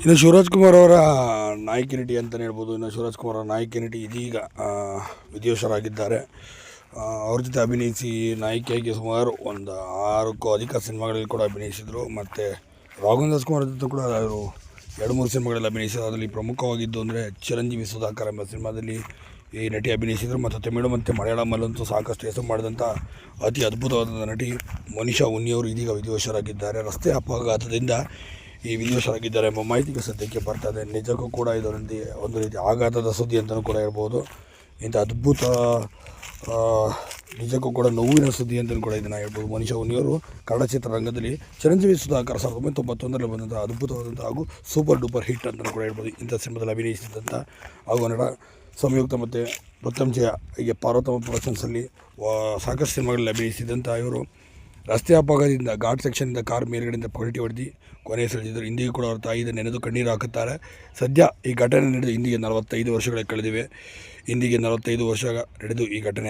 ಇನ್ನು ಶಿವರಾಜ್ ಕುಮಾರ್ ಅವರ ನಾಯಕಿ ನಟಿ ಅಂತಲೇ ಹೇಳ್ಬೋದು. ಇನ್ನು ಶಿವರಾಜ್ ಕುಮಾರ್ ಅವರ ನಾಯಕಿ ನಟಿ ಇದೀಗ ವಿದ್ಯೋಶರಾಗಿದ್ದಾರೆ ಅವ್ರ ಜೊತೆ ಅಭಿನಯಿಸಿ ನಾಯಕಿಯಾಗಿ ಸುಮಾರು ಒಂದು ಆರಕ್ಕೂ ಅಧಿಕ ಸಿನಿಮಾಗಳಲ್ಲಿ ಕೂಡ ಅಭಿನಯಿಸಿದರು. ಮತ್ತು ರಾಘವೇಂದ್ರ ಕುಮಾರ್ ಜೊತೆ ಕೂಡ ಅವರು ಎರಡು, ಮೂರು ಸಿನಿಮಾಗಳಲ್ಲಿ ಅಭಿನಯಿಸಿದ್ರು. ಅದರಲ್ಲಿ ಪ್ರಮುಖವಾಗಿದ್ದು ಅಂದರೆ ಚಿರಂಜೀವಿ ಸುಧಾಕರ್ ಎಂಬ ಸಿನಿಮಾದಲ್ಲಿ ಈ ನಟಿ ಅಭಿನಯಿಸಿದರು. ಮತ್ತು ತಮಿಳು ಮತ್ತು ಮಲಯಾಳಮಲ್ಲಂತೂ ಸಾಕಷ್ಟು ಹೆಸರು ಮಾಡಿದಂಥ ಅತಿ ಅದ್ಭುತವಾದ ನಟಿ ಮನೀಷಾ ಉನ್ನಿಯವರು ಇದೀಗ ವಿಧಿವಶರಾಗಿದ್ದಾರೆ ರಸ್ತೆ ಅಪಘಾತದಿಂದ ಈ ವಿದೇಶರಾಗಿದ್ದಾರೆ ಎಂಬ ಮಾಹಿತಿಗೆ ಸದ್ಯಕ್ಕೆ ಬರ್ತದೆ. ನಿಜಕ್ಕೂ ಕೂಡ ಇದೊಂದು ಒಂದು ರೀತಿ ಆಘಾತದ ಸುದ್ದಿ ಅಂತಲೂ ಕೂಡ ಹೇಳ್ಬೋದು. ಇಂಥ ಅದ್ಭುತ ನಿಜಕ್ಕೂ ಕೂಡ ನೋವಿನ ಸುದ್ದಿ ಅಂತಲೂ ಕೂಡ ಇದನ್ನು ಹೇಳ್ಬೋದು. ಮನುಷ್ಯ ಉನಿಯವರು ಕನ್ನಡ ಚಿತ್ರರಂಗದಲ್ಲಿ ಚಿರಂಜೀವಿ ಸುಧಾಕರ್ ಸಾವಿರದ ಒಂಬೈನೂರ ತೊಂಬತ್ತೊಂದರಲ್ಲಿ ಬಂದಂಥ ಅದ್ಭುತವಾದಂಥ ಹಾಗೂ ಸೂಪರ್ ಡೂಪರ್ ಹಿಟ್ ಅಂತಲೂ ಕೂಡ ಹೇಳ್ಬೋದು. ಇಂಥ ಸಿನಿಮಾದಲ್ಲಿ ಅಭಿನಯಿಸಿದಂಥ ಹಾಗೂ ನಟ ಸಂಯುಕ್ತ ಮತ್ತು ಉತ್ತಮ್ ಜಯ, ಹೀಗೆ ಪಾರ್ವತಮ್ಮ ಪ್ರೊಡಕ್ಷನ್ಸಲ್ಲಿ ಸಾಕಷ್ಟು ಸಿನಿಮಾಗಳಲ್ಲಿ ಅಭಿನಯಿಸಿದಂಥ ಇವರು. ರಸ್ತೆ ಅಪಘಾತದಿಂದ ಘಾಟ್ ಸೆಕ್ಷನ್ನಿಂದ ಕಾರ್ ಮೇಲ್ಗಡೆಯಿಂದ ಪಲ್ಟಿ ಹೊಡೆದು ಕೊನೆ ಸೆಳೆದಿದ್ದರು. ಇಂದಿಗೂ ಕೂಡ ಅವರ ತಾಯಿ ಇದನ್ನು ನೆನೆದು ಕಣ್ಣೀರು ಹಾಕುತ್ತಾರೆ. ಸದ್ಯ ಈ ಘಟನೆ ನಡೆದು ಇಂದಿಗೆ ನಲವತ್ತೈದು ವರ್ಷಗಳೇ ಕಳೆದಿವೆ. ಇಂದಿಗೆ ನಲವತ್ತೈದು ವರ್ಷ ನಡೆದು ಈ ಘಟನೆ